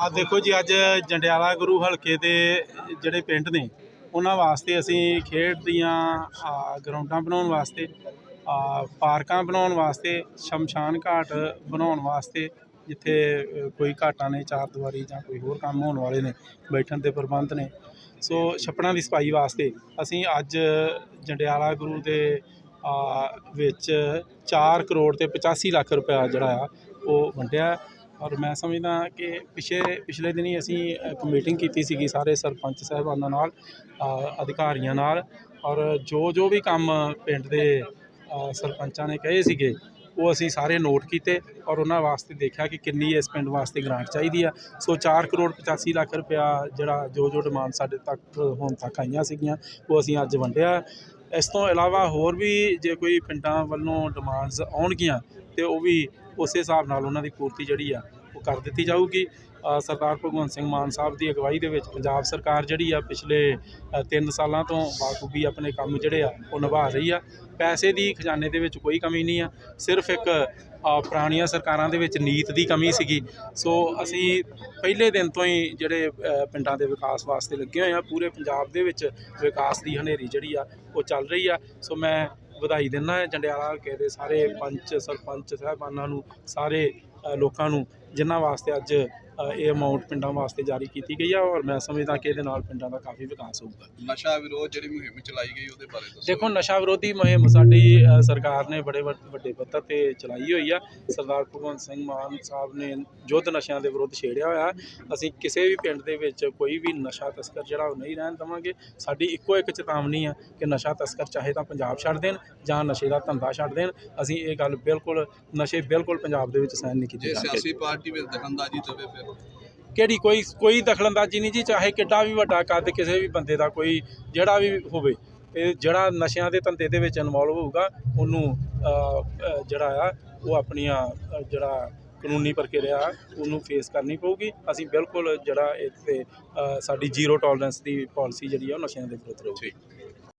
ਆ ਦੇਖੋ ਜੀ, ਅੱਜ ਜੰਡਿਆਲਾ ਗੁਰੂ ਹਲਕੇ ਦੇ ਜਿਹੜੇ ਪਿੰਡ ਨੇ, ਉਹਨਾਂ ਵਾਸਤੇ ਅਸੀਂ ਖੇਡ ਦੀਆਂ ਗਰਾਊਂਡਾਂ ਬਣਾਉਣ ਵਾਸਤੇ ਪਾਰਕਾਂ ਬਣਾਉਣ ਵਾਸਤੇ, ਸ਼ਮਸ਼ਾਨ ਘਾਟ ਬਣਾਉਣ ਵਾਸਤੇ ਜਿੱਥੇ ਕੋਈ ਘਾਟਾਂ ਨੇ, ਚਾਰ ਦੀਵਾਰੀ ਜਾਂ ਕੋਈ ਹੋਰ ਕੰਮ ਹੋਣ ਵਾਲੇ ਨੇ, ਬੈਠਣ ਦੇ ਪ੍ਰਬੰਧ ਨੇ। ਸੋ ਛੱਪੜਾਂ ਦੀ ਸਫ਼ਾਈ ਵਾਸਤੇ ਅਸੀਂ ਅੱਜ ਜੰਡਿਆਲਾ ਗੁਰੂ ਦੇ ਵਿੱਚ 4 ਕਰੋੜ ਤੇ 85 ਲੱਖ ਰੁਪਇਆ ਜਿਹੜਾ ਆ, ਉਹ ਵੰਡਿਆ। ਔਰ ਮੈਂ ਸਮਝਦਾ ਕਿ ਪਿਛੇ ਪਿਛਲੇ ਦਿਨੀ ਅਸੀਂ ਇੱਕ ਮੀਟਿੰਗ ਕੀਤੀ ਸੀਗੀ ਸਾਰੇ ਸਰਪੰਚ ਸਾਹਿਬਾਨਾਂ ਨਾਲ ਅ, ਅਧਿਕਾਰੀਆਂ ਨਾਲ ਔਰ ਜੋ ਜੋ ਵੀ ਕੰਮ ਪਿੰਡ ਦੇ ਅ, ਸਰਪੰਚਾਂ ਨੇ ਕਹੇ ਸੀਗੇ ਉਹ ਅਸੀਂ ਸਾਰੇ ਨੋਟ ਕੀਤੇ ਔਰ ਉਹਨਾਂ ਵਾਸਤੇ ਦੇਖਿਆ ਕਿ ਕਿੰਨੀ ਇਸ ਪਿੰਡ ਵਾਸਤੇ ਗ੍ਰਾਂਟ ਚਾਹੀਦੀ ਆ। ਸੋ 4 ਕਰੋੜ 85 ਲੱਖ ਰੁਪਇਆ ਜਿਹੜਾ ਜੋ ਜੋ ਡਿਮਾਂਡ ਸਾਡੇ ਤੱਕ ਹੁਣ ਤੱਕ ਆਈਆਂ ਸੀਗੀਆਂ ਉਹ ਅਸੀਂ ਅੱਜ ਵੰਡਿਆ। ਇਸ ਤੋਂ ਇਲਾਵਾ ਹੋਰ ਵੀ ਜੇ ਕੋਈ ਪਿੰਡਾਂ ਵੱਲੋਂ ਡਿਮਾਂਡਸ ਆਉਣਗੀਆਂ ਤੇ ਉਹ ਵੀ ਉਸੇ ਹਿਸਾਬ ਨਾਲ ਉਹਨਾਂ ਦੀ ਪੂਰਤੀ ਜਿਹੜੀ ਆ, ਉਹ ਕਰ ਦਿੱਤੀ ਜਾਊਗੀ। ਸਰਦਾਰ ਭਗਵੰਤ ਸਿੰਘ ਮਾਨ ਸਾਹਿਬ ਦੀ ਅਗਵਾਈ ਦੇ ਵਿੱਚ ਪੰਜਾਬ ਸਰਕਾਰ ਜਿਹੜੀ ਆ, ਪਿਛਲੇ 3 ਸਾਲਾਂ ਤੋਂ ਬਾਖੂਬੀ ਆਪਣੇ ਕੰਮ ਜਿਹੜੇ ਆ, ਉਹ ਨਿਭਾ ਰਹੀ ਆ। ਪੈਸੇ ਦੀ ਖਜ਼ਾਨੇ ਦੇ ਵਿੱਚ ਕੋਈ ਕਮੀ ਨਹੀਂ ਆ। ਸਿਰਫ ਇੱਕ ਪੁਰਾਣੀਆਂ ਸਰਕਾਰਾਂ ਦੇ ਵਿੱਚ ਨੀਤ ਦੀ ਕਮੀ ਸੀਗੀ। ਸੋ ਅਸੀਂ ਪਹਿਲੇ ਦਿਨ ਤੋਂ ਹੀ ਜਿਹੜੇ ਪਿੰਡਾਂ ਦੇ ਵਿਕਾਸ ਵਾਸਤੇ ਲੱਗੇ ਹੋਏ ਆ, ਪੂਰੇ ਪੰਜਾਬ ਦੇ ਵਿੱਚ ਵਿਕਾਸ ਦੀ ਹਨੇਰੀ ਜਿਹੜੀ ਆ, ਉਹ ਚੱਲ ਰਹੀ ਆ। ਸੋ ਮੈਂ ਵਧਾਈ ਦਿੰਦਾ ਹਾਂ। ਜੰਡਿਆਲਾ ਹਲਕੇ ਦੇ ਸਾਰੇ ਪੰਚ, ਸਰਪੰਚ, ਸਾਹਿਬਾਨਾਂ ਨੂੰ, ਸਾਰੇ ਲੋਕਾਂ ਨੂੰ, ਜਿਨ੍ਹਾਂ ਵਾਸਤੇ ਅੱਜ ਇਹ ਅਮਾਉਂਟ ਪਿੰਡਾਂ ਵਾਸਤੇ ਜਾਰੀ ਕੀਤੀ ਗਈ ਆ ਔਰ ਮੈਂ ਸਮਝਦਾ ਕਿ ਇਹਦੇ ਨਾਲ ਪਿੰਡਾਂ ਦਾ ਕਾਫੀ ਵਿਕਾਸ ਹੋਊਗਾ। ਨਸ਼ਾ ਵਿਰੋਧ ਜਿਹੜੀ ਮੁਹਿੰਮ ਚਲਾਈ ਗਈ ਉਹਦੇ ਬਾਰੇ ਦੱਸੋ। ਦੇਖੋ ਨਸ਼ਾ ਵਿਰੋਧੀ ਮੁਹਿੰਮ ਸਾਡੀ ਸਰਕਾਰ ਨੇ ਬੜੇ ਵੱਡ- ਪੱਧਰ ਤੇ ਚਲਾਈ ਹੋਈ ਆ। ਸਰਦਾਰ ਭਗਵੰਤ ਸਿੰਘ ਮਾਨ ਸਾਹਿਬ ਨੇ ਯੁੱਧ ਨਸ਼ਿਆਂ ਦੇ ਵਿਰੁੱਧ ਛੇੜਿਆ ਹੋਇਆ। ਅਸੀਂ ਕਿਸੇ ਵੀ ਪਿੰਡ ਦੇ ਵਿੱਚ ਕੋਈ ਵੀ ਨਸ਼ਾ ਤਸਕਰ ਜਿਹੜਾ ਉਹ ਨਹੀਂ ਰਹਿਣ ਦੇਵਾਂਗੇ। ਸਾਡੀ ਇੱਕੋ ਇੱਕ ਚੇਤਾਵਨੀ ਆ ਕਿ ਨਸ਼ਾ ਤਸਕਰ ਚਾਹੇ ਤਾਂ ਪੰਜਾਬ ਛੱਡ ਦੇਣ ਜਾਂ ਨਸ਼ੇ ਦਾ ਧੰਦਾ ਛੱਡ ਦੇਣ। ਅਸੀਂ ਇਹ ਗੱਲ ਬਿਲਕੁਲ ਨਸ਼ੇ ਬਿਲਕੁਲ ਪੰਜਾਬ ਦੇ ਵਿੱਚ ਸਹਿਣ ਨਹੀਂ ਕੀਤੀ ਜੇ ਜਾਣਗੇ ਸਿਆਸੀ ਪਾਰਟੀ ਵਿੱਚ ਦਖਲਅੰਦਾਜ਼ੀ ਦੇਵੇ ਫਿਰ ਕਿਹੜੀ ਕੋਈ ਕੋਈ ਦਖਲਅੰਦਾਜ਼ੀ ਨਹੀਂ ਜੀ, ਚਾਹੇ ਕਿੱਡਾ ਵੀ ਵੱਡਾ ਕੱਦ ਕਿਸੇ ਵੀ ਬੰਦੇ ਦਾ ਕੋਈ ਜਿਹੜਾ ਵੀ ਹੋਵੇ ਇਹ ਜਿਹੜਾ ਨਸ਼ਿਆਂ ਦੇ ਧੰਦੇ ਦੇ ਵਿੱਚ ਇਨਵੋਲਵ ਹੋਊਗਾ, ਉਹਨੂੰ ਜਿਹੜਾ ਆ, ਉਹ ਆਪਣੀਆਂ ਜਿਹੜਾ ਕਾਨੂੰਨੀ ਪ੍ਰਕਿਰਿਆ ਉਹਨੂੰ ਫੇਸ ਕਰਨੀ ਪਊਗੀ। ਅਸੀਂ ਬਿਲਕੁਲ ਜਿਹੜਾ ਇੱਥੇ ਸਾਡੀ ਜ਼ੀਰੋ ਟੋਲਰੈਂਸ ਦੀ ਪਾਲਿਸੀ ਜਿਹੜੀ ਆ, ਉਹ ਨਸ਼ਿਆਂ ਦੇ ਵਿਰੁੱਧ ਰਹੂਗੀ।